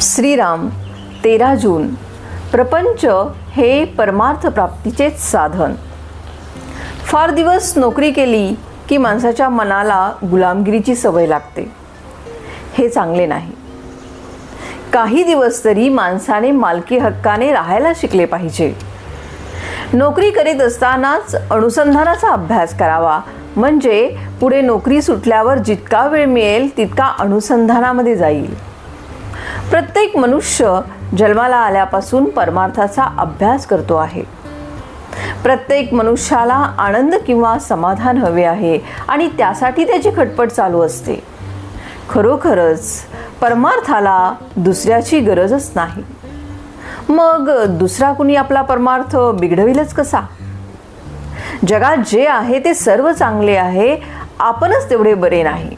श्रीराम तेरा जून. प्रपंच हे परमार्थ प्राप्तीचेच साधन. फार दिवस नोकरी केली की माणसाच्या मनाला गुलामगिरीची सवय लागते. हे चांगले नाही. काही दिवस तरी माणसाने मालकी हक्काने राहायला शिकले पाहिजे. नोकरी करीत असतानाच अनुसंधानाचा अभ्यास करावा. म्हणजे पुढे नोकरी सुटल्यावर जितका वेळ मिळेल तितका अनुसंधानामध्ये जाईल. प्रत्येक मनुष्य जन्माला आल्यापासून परमार्थाचा अभ्यास करतो आहे. प्रत्येक मनुष्याला आनंद किंवा समाधान हवे आहे आणि त्यासाठी त्याची खटपट चालू असते. खरोखरच परमार्थाला दुसऱ्याची गरजच नाही. मग दुसरा कुणी आपला परमार्थ बिघडविलच कसा? जगात जे आहे ते सर्व चांगले आहे आपणच तेवढे बरे नाही.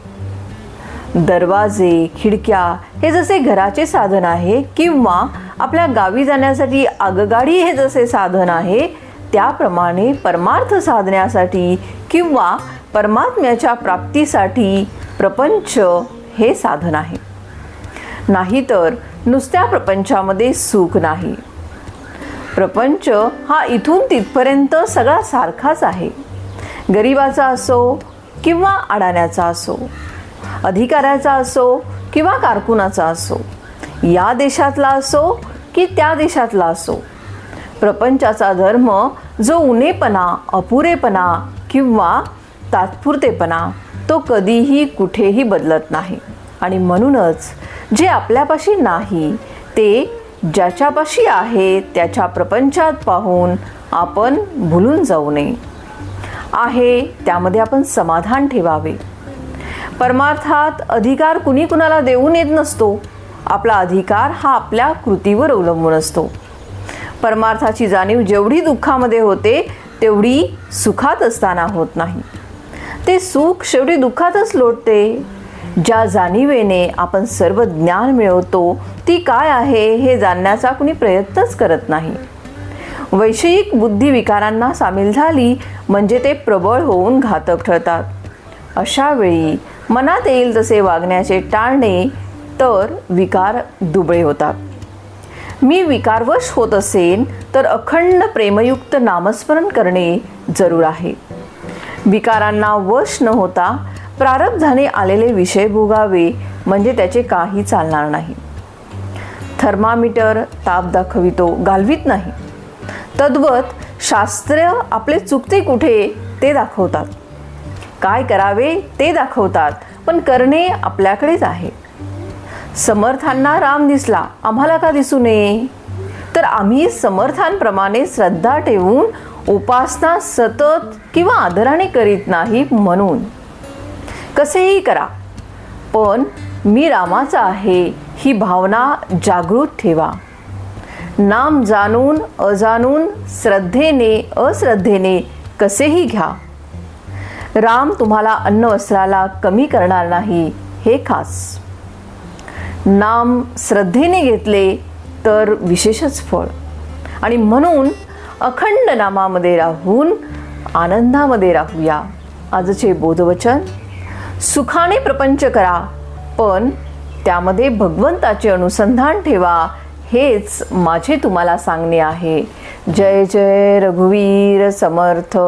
दरवाजे खिडक्या हे जसे घराचे साधन आहे किंवा आपल्या गावी जाण्यासाठी आगगाडी हे जसे साधन आहे त्याप्रमाणे परमार्थ साधण्यासाठी किंवा परमात्म्याच्या प्राप्तीसाठी प्रपंच हे साधन आहे. नाहीतर नुसत्या प्रपंचामध्ये सुख नाही. प्रपंच हा इथून तिथपर्यंत सगळा सारखाच आहे. गरिबाचा असो किंवा अडाण्याचा असो. अधिकाऱ्याचा असो किंवा कारकुनाचा असो या देशातला असो की त्या देशातला असो. प्रपंचाचा धर्म जो उणेपणा अपुरेपणा किंवा तात्पुरतेपणा तो कधीही कुठेही बदलत नाही. आणि म्हणूनच जे आपल्यापाशी नाही ते ज्याच्यापाशी आहे त्याच्या प्रपंचात पाहून आपण भुलून जाऊ नये. आहे त्यामध्ये आपण समाधान ठेवावे. परमार्थात अधिकार कुणी कुणाला देऊन येत नसतो आपला अधिकार हा आपल्या कृतीवर अवलंबून असतो. परमार्थाची जाणीव जेवढी दुःखामध्ये होते तेवढी सुखात असताना होत नाही. ते सुख शेवटी दुःखातच लोटते. ज्या जाणीवेने आपण सर्व ज्ञान मिळवतो ती काय आहे हे जाणण्याचा कुणी प्रयत्नच करत नाही. वैषयिक बुद्धी विकारांना सामील झाली म्हणजे ते प्रबळ होऊन घातक ठरतात. अशा वेळी मनात येईल तसे वागण्याचे टाळणे तर विकार दुबळे होतात. मी विकारवश होत असेन तर अखंड प्रेमयुक्त नामस्मरण करणे जरूर आहे. विकारांना वश न होता प्रारब्धाने आलेले विषय भोगावे म्हणजे त्याचे काही चालणार नाही. थर्मामीटर ताप दाखवितो घालवीत नाही. तद्वत शास्त्र आपले चुकते कुठे ते दाखवतात. काय करावे ते दाखवतात पण करणे आपल्याकडेच आहे. समर्थांना राम दिसला आम्हाला का दिसू नये? तर आम्ही समर्थांप्रमाणे श्रद्धा ठेवून उपासना सतत किंवा आदराने करीत नाही म्हणून. कसेही करा पण मी रामाचा आहे ही भावना जागृत ठेवा. नाम जाणून अजाणून श्रद्धेने अश्रद्धेने कसेही घ्या. राम तुम्हाला अन्न वस्त्राला कमी करणार नाही. हे खास. नाम श्रद्धेने घेतले तर विशेषच फळ. आणि म्हणून अखंड नामामध्ये राहून आनंदामध्ये राहूया. आजचे बोधवचन सुखाने प्रपंच करा पण त्यामध्ये भगवंताचे अनुसंधान ठेवा हेच माझे तुम्हाला सांगणे आहे. जय जय रघुवीर समर्थ.